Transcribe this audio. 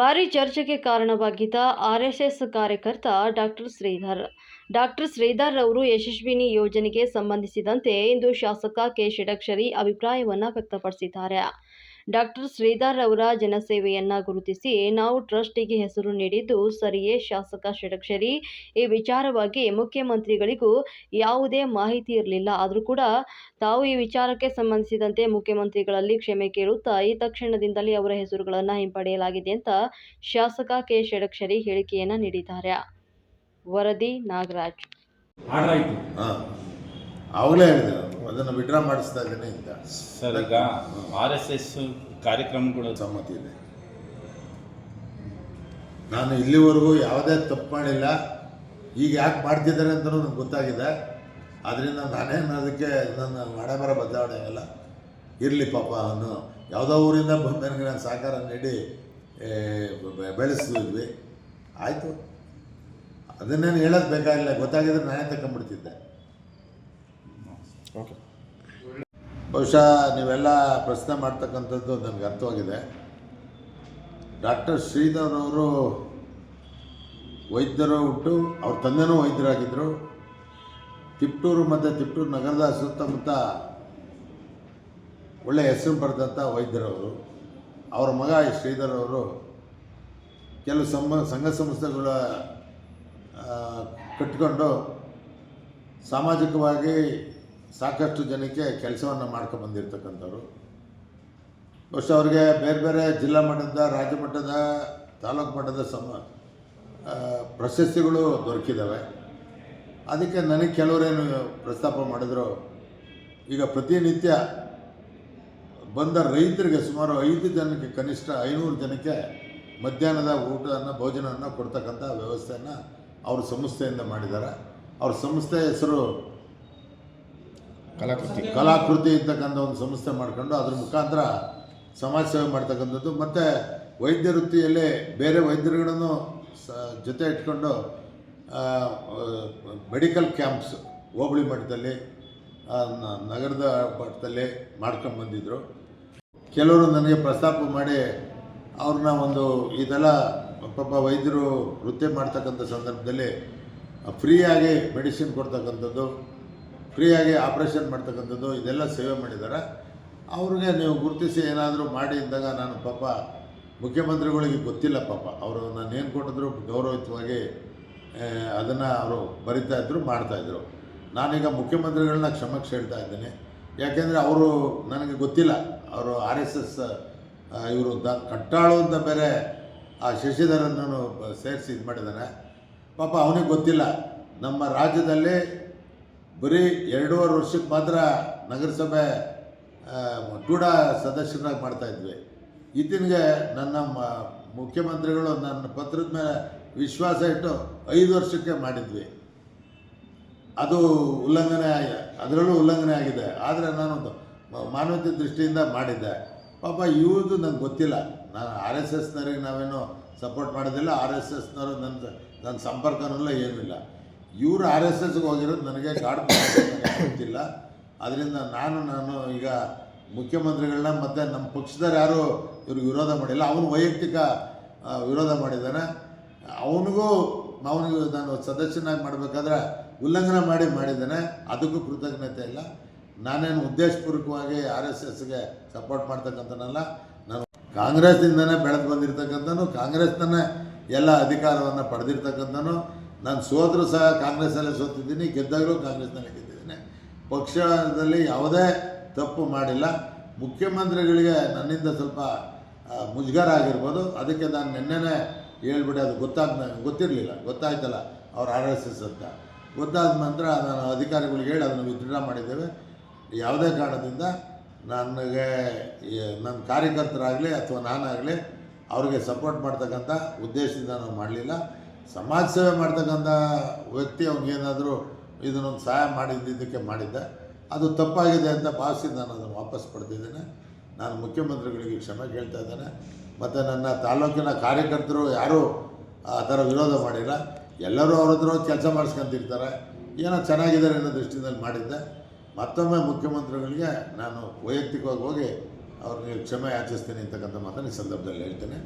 ಭಾರಿ ಚರ್ಚೆಗೆ ಕಾರಣವಾಗಿದ್ದ ಆರ್ಎಸ್ಎಸ್ ಕಾರ್ಯಕರ್ತ ಡಾಕ್ಟರ್ ಶ್ರೀಧರ್. ಡಾಕ್ಟರ್ ಶ್ರೀಧರ್ ಅವರು ಯಶಸ್ವಿನಿ ಯೋಜನೆಗೆ ಸಂಬಂಧಿಸಿದಂತೆ ಇಂದು ಶಾಸಕ ಕೆ. ಷಡಕ್ಷರಿ ಅಭಿಪ್ರಾಯವನ್ನು ವ್ಯಕ್ತಪಡಿಸಿದ್ದಾರೆ. ಡಾಕ್ಟರ್ ಶ್ರೀಧರ್ ಅವರ ಜನಸೇವೆಯನ್ನ ಗುರುತಿಸಿ ನಾವು ಟ್ರಸ್ಟಿಗೆ ಹೆಸರು ನೀಡಿದ್ದು ಸರಿಯೇ ಶಾಸಕ ಷಡಕ್ಷರಿ. ಈ ವಿಚಾರವಾಗಿ ಮುಖ್ಯಮಂತ್ರಿಗಳಿಗೂ ಯಾವುದೇ ಮಾಹಿತಿ ಇರಲಿಲ್ಲ. ಆದರೂ ಕೂಡ ತಾವು ಈ ವಿಚಾರಕ್ಕೆ ಸಂಬಂಧಿಸಿದಂತೆ ಮುಖ್ಯಮಂತ್ರಿಗಳಲ್ಲಿ ಕ್ಷಮೆ ಕೇಳುತ್ತಾ ಈ ತಕ್ಷಣದಿಂದಲೇ ಅವರ ಹೆಸರುಗಳನ್ನು ಹಿಂಪಡೆಯಲಾಗಿದೆ ಅಂತ ಶಾಸಕ ಕೆ ಷಡಕ್ಷರಿ ಹೇಳಿಕೆಯನ್ನು ನೀಡಿದ್ದಾರೆ. ವರದಿ ನಾಗರಾಜ್. ಅವಾಗಲೇ ಹೇಳಿದೆ ಅದನ್ನು ವಿಡ್ರಾ ಮಾಡಿಸ್ತಾ ಇದ್ದೇನೆ ಅಂತ. ಸರ್ ಈಗ ಆರ್ ಎಸ್ ಎಸ್ ಕಾರ್ಯಕ್ರಮಗಳು ಸಮ್ಮತಿ ಇದೆ. ನಾನು ಇಲ್ಲಿವರೆಗೂ ಯಾವುದೇ ತಪ್ಪು ಮಾಡಿಲ್ಲ. ಈಗ ಯಾಕೆ ಮಾಡ್ತಿದ್ದಾರೆ ಅಂತಲೂ ನನಗೆ ಗೊತ್ತಾಗಿದೆ. ಅದರಿಂದ ನಾನೇನು ಅದಕ್ಕೆ ನನ್ನ ಮಾಡ ಬರ ಬದಲಾವಣೆ ಆಗಲ್ಲ. ಇರಲಿ ಪಾಪ ಅವನು ಯಾವುದೋ ಊರಿಂದ ಬಂದು ನನಗೆ ನಾನು ಸಹಕಾರ ನೀಡಿ ಬೆಳೆಸಿದ್ವಿ. ಆಯಿತು. ಅದನ್ನೇನು ಹೇಳೋದು ಬೇಕಾಗಿಲ್ಲ. ಗೊತ್ತಾಗಿದ್ರೆ ನಾನೇ ತಗೊಂಡ್ಬಿಡ್ತಿದ್ದೆ ಬಹುಶಃ ನೀವೆಲ್ಲ ಪ್ರಶ್ನೆ ಮಾಡ್ತಕ್ಕಂಥದ್ದು ನನಗೆ ಅರ್ಥವಾಗಿದೆ. ಡಾಕ್ಟರ್ ಶ್ರೀಧರ್ ಅವರು ವೈದ್ಯರು ಹುಟ್ಟು, ಅವ್ರ ತಂದೆನೂ ವೈದ್ಯರಾಗಿದ್ದರು ತಿಪ್ಟೂರು ಮತ್ತು ತಿಪ್ಟೂರು ನಗರದ ಸುತ್ತಮುತ್ತ ಒಳ್ಳೆಯ ಹೆಸರು ಬರೆದಂಥ ವೈದ್ಯರವರು ಅವರ. ಮಗ ಶ್ರೀಧರ್ ಅವರು ಕೆಲವು ಸಮ ಸಂಘ ಸಂಸ್ಥೆಗಳ ಕಟ್ಕೊಂಡು ಸಾಮಾಜಿಕವಾಗಿ ಸಾಕಷ್ಟು ಜನಕ್ಕೆ ಕೆಲಸವನ್ನು ಮಾಡ್ಕೊಂಡು ಬಂದಿರತಕ್ಕಂಥವ್ರು. ಬಹುಶಃ ಅವ್ರಿಗೆ ಬೇರೆ ಬೇರೆ ಜಿಲ್ಲಾ ಮಟ್ಟದ, ರಾಜ್ಯ ಮಟ್ಟದ, ತಾಲೂಕು ಮಟ್ಟದ ಸಮ ಪ್ರಶಸ್ತಿಗಳು ದೊರಕಿದ್ದಾವೆ ಅದಕ್ಕೆ ನನಗೆ ಕೆಲವರೇನು ಪ್ರಸ್ತಾಪ ಮಾಡಿದ್ರು, ಈಗ ಪ್ರತಿನಿತ್ಯ ಬಂದ ರೈತರಿಗೆ ಸುಮಾರು ಐದು ಜನಕ್ಕೆ, ಕನಿಷ್ಠ ಐನೂರು ಜನಕ್ಕೆ ಮಧ್ಯಾಹ್ನದ ಊಟವನ್ನು ಭೋಜನವನ್ನು ಕೊಡ್ತಕ್ಕಂಥ ವ್ಯವಸ್ಥೆಯನ್ನು ಅವರು ಸಂಸ್ಥೆಯಿಂದ ಮಾಡಿದ್ದಾರೆ ಅವ್ರ ಸಂಸ್ಥೆ ಹೆಸರು ಕಲಾಕೃತಿ. ಕಲಾಕೃತಿ. ಇರ್ತಕ್ಕಂಥ ಒಂದು ಸಂಸ್ಥೆ ಮಾಡಿಕೊಂಡು ಅದ್ರ ಮುಖಾಂತರ ಸಮಾಜ ಸೇವೆ ಮಾಡ್ತಕ್ಕಂಥದ್ದು. ಮತ್ತು ವೈದ್ಯ ವೃತ್ತಿಯಲ್ಲಿ ಬೇರೆ ವೈದ್ಯರುಗಳನ್ನು ಸ, ಜೊತೆ ಇಟ್ಕೊಂಡು ಮೆಡಿಕಲ್ ಕ್ಯಾಂಪ್ಸ್ ಹೋಬಳಿ ಮಟ್ಟದಲ್ಲಿ ನಗರದ ಮಟ್ಟದಲ್ಲಿ ಮಾಡ್ಕೊಂಡು ಬಂದಿದ್ದರು ಕೆಲವರು ನನಗೆ ಪ್ರಸ್ತಾಪ ಮಾಡಿ ಅವ್ರನ್ನ ಒಂದು ಇದೆಲ್ಲ ಪಾಪ ವೈದ್ಯರು ವೃತ್ತಿ ಮಾಡ್ತಕ್ಕಂಥ ಸಂದರ್ಭದಲ್ಲಿ ಫ್ರೀಯಾಗಿ ಮೆಡಿಸಿನ್ ಕೊಡ್ತಕ್ಕಂಥದ್ದು. ಫ್ರೀಯಾಗಿ ಆಪ್ರೇಷನ್ ಮಾಡ್ತಕ್ಕಂಥದ್ದು, ಇದೆಲ್ಲ ಸೇವೆ ಮಾಡಿದ್ದಾರೆ. ಅವ್ರಿಗೆ ನೀವು ಗುರುತಿಸಿ ಏನಾದರೂ ಮಾಡಿ ಇದ್ದಾಗ ನಾನು ಪಾಪ ಮುಖ್ಯಮಂತ್ರಿಗಳಿಗೆ ಗೊತ್ತಿಲ್ಲ ಪಾಪ. ಅವರು ನಾನು ಏನು ಕೊಟ್ಟಿದ್ರು ಗೌರವಯುತವಾಗಿ ಅದನ್ನು ಅವರು ಬರಿತಾ ಮಾಡ್ತಾ ಮಾಡ್ತಾಯಿದ್ರು ನಾನೀಗ ಮುಖ್ಯಮಂತ್ರಿಗಳನ್ನ ಕ್ಷಮಕ್ಕೆ ಹೇಳ್ತಾ ಇದ್ದೇನೆ. ಯಾಕೆಂದರೆ ಅವರು ನನಗೆ ಗೊತ್ತಿಲ್ಲ. ಅವರು ಆರ್ ಎಸ್ ಎಸ್ ಇವರು ದ ಕಟ್ಟಾಳು ಅಂತ ಬೇರೆ ಆ ಶಶಿಧರನ್ನು ಸೇರಿಸಿ ಇದು ಮಾಡಿದ್ದಾನೆ. ಪಾಪ ಅವನಿಗೆ ಗೊತ್ತಿಲ್ಲ. ನಮ್ಮ ರಾಜ್ಯದಲ್ಲಿ ಬರೀ ಎರಡೂವರೆ ವರ್ಷಕ್ಕೆ ಮಾತ್ರ ನಗರಸಭೆ ಟೂಡಾ ಸದಸ್ಯರಾಗಿ ಮಾಡ್ತಾಯಿದ್ವಿ ಇತ್ತಿನಗೆ ನನ್ನ ಮುಖ್ಯಮಂತ್ರಿಗಳು ನನ್ನ ಪತ್ರದ ಮೇಲೆ ವಿಶ್ವಾಸ ಇಟ್ಟು ಐದು ವರ್ಷಕ್ಕೆ ಮಾಡಿದ್ವಿ. ಅದು ಉಲ್ಲಂಘನೆ ಅದರಲ್ಲೂ ಉಲ್ಲಂಘನೆ ಆಗಿದೆ. ಆದರೆ ನಾನು ಮಾನವತೆ ದೃಷ್ಟಿಯಿಂದ ಮಾಡಿದ್ದೆ. ಪಾಪ ಇವುದು ನನಗೆ ಗೊತ್ತಿಲ್ಲ. ನಾನು ಆರ್ ಎಸ್ ಎಸ್ನವ್ರಿಗೆ ನಾವೇನು ಸಪೋರ್ಟ್ ಮಾಡೋದಿಲ್ಲ. ಆರ್ ಎಸ್ ಎಸ್ನವರು ನನ್ನ ನನ್ನ ಸಂಪರ್ಕನಲ್ಲ, ಏನೂ ಇಲ್ಲ. ಇವರು ಆರ್ ಎಸ್ ಎಸ್ಗೆ ಹೋಗಿರೋದು ನನಗೆ ಗಾಡ್ ಗೊತ್ತಿಲ್ಲ. ಅದರಿಂದ ನಾನು ನಾನು ಈಗ ಮುಖ್ಯಮಂತ್ರಿಗಳನ್ನ ಮತ್ತು ನಮ್ಮ ಪಕ್ಷದವ್ರು ಯಾರೂ ಇವ್ರಿಗೆ ವಿರೋಧ ಮಾಡಿಲ್ಲ. ಅವನು ವೈಯಕ್ತಿಕ ವಿರೋಧ ಮಾಡಿದ್ದಾನೆ ಅವನಿಗೂ, ಅವನಿಗೆ ನಾನು ಸದಸ್ಯನಾಗಿ ಮಾಡಬೇಕಾದ್ರೆ ಉಲ್ಲಂಘನೆ ಮಾಡಿ ಮಾಡಿದ್ದಾನೆ. ಅದಕ್ಕೂ ಕೃತಜ್ಞತೆ ಇಲ್ಲ. ನಾನೇನು ಉದ್ದೇಶಪೂರ್ವಕವಾಗಿ ಆರ್ ಎಸ್ ಎಸ್ಗೆ ಸಪೋರ್ಟ್ ಮಾಡ್ತಕ್ಕಂಥನಲ್ಲ ನಾನು ಕಾಂಗ್ರೆಸ್ನಿಂದನೇ ಬೆಳೆದು ಬಂದಿರತಕ್ಕಂಥನು ಕಾಂಗ್ರೆಸ್ನೇ ಎಲ್ಲ ಅಧಿಕಾರವನ್ನು ಪಡೆದಿರ್ತಕ್ಕಂಥನು ನಾನು ಸೋದರೂ ಸಹ ಕಾಂಗ್ರೆಸ್ಸಲ್ಲೇ ಸೋತಿದ್ದೀನಿ, ಗೆದ್ದಾಗಲೂ ಕಾಂಗ್ರೆಸ್ನಲ್ಲೇ ಗೆದ್ದಿದ್ದೀನಿ. ಪಕ್ಷದಲ್ಲಿ ಯಾವುದೇ ತಪ್ಪು ಮಾಡಿಲ್ಲ. ಮುಖ್ಯಮಂತ್ರಿಗಳಿಗೆ ನನ್ನಿಂದ ಸ್ವಲ್ಪ ಮುಜುಗರ ಆಗಿರ್ಬೋದು. ಅದಕ್ಕೆ ನಾನು ನಿನ್ನೆನೇ ಹೇಳ್ಬಿಟ್ಟು, ಅದು ಗೊತ್ತಾದ ಗೊತ್ತಿರಲಿಲ್ಲ. ಗೊತ್ತಾಯ್ತಲ್ಲ ಅವ್ರು ಆರ್ ಎಸ್ ಎಸ್ ಅಂತ. ಗೊತ್ತಾದ ನಂತರ ನಾನು ಅಧಿಕಾರಿಗಳಿಗೆ ಹೇಳಿ ಅದನ್ನು ವಿತ್ಡ್ರಾ ಮಾಡಿದ್ದೇವೆ. ಯಾವುದೇ ಕಾರಣದಿಂದ ನನಗೆ ನನ್ನ ಕಾರ್ಯಕರ್ತರಾಗಲಿ ಅಥವಾ ನಾನಾಗಲಿ ಅವ್ರಿಗೆ ಸಪೋರ್ಟ್ ಮಾಡ್ತಕ್ಕಂಥ ಉದ್ದೇಶದಿಂದ ನಾನು ಮಾಡಲಿಲ್ಲ. ಸಮಾಜ ಸೇವೆ ಮಾಡ್ತಕ್ಕಂಥ ವ್ಯಕ್ತಿ ಅವ್ನಿಗೇನಾದರೂ ಇದನ್ನೊಂದು ಸಹಾಯ ಮಾಡಿದ್ದಕ್ಕೆ ಮಾಡಿದ್ದೆ. ಅದು ತಪ್ಪಾಗಿದೆ ಅಂತ ಭಾವಿಸಿ ನಾನು ಅದನ್ನು ವಾಪಸ್ ಪಡೆದಿದ್ದೇನೆ ನಾನು ಮುಖ್ಯಮಂತ್ರಿಗಳಿಗೆ ಕ್ಷಮೆ ಕೇಳ್ತಾ ಇದ್ದೇನೆ. ಮತ್ತು ನನ್ನ ತಾಲೂಕಿನ ಕಾರ್ಯಕರ್ತರು ಯಾರೂ ಆ ಥರ ವಿರೋಧ ಮಾಡಿಲ್ಲ. ಎಲ್ಲರೂ ಅವ್ರ ಹತ್ರ ಕೆಲಸ ಮಾಡಿಸ್ಕೊಂತಿರ್ತಾರೆ. ಏನೋ ಚೆನ್ನಾಗಿದ್ದಾರೆ ಅನ್ನೋ ದೃಷ್ಟಿಯಿಂದ ಮಾಡಿದ್ದೆ. ಮತ್ತೊಮ್ಮೆ ಮುಖ್ಯಮಂತ್ರಿಗಳಿಗೆ ನಾನು ವೈಯಕ್ತಿಕವಾಗಿ ಹೋಗಿ ಅವ್ರಿಗೆ ಕ್ಷಮೆ ಯಾಚಿಸ್ತೀನಿ ಅಂತಕ್ಕಂಥ ಮಾತನ್ನು ಈ ಸಂದರ್ಭದಲ್ಲಿ ಹೇಳ್ತೇನೆ.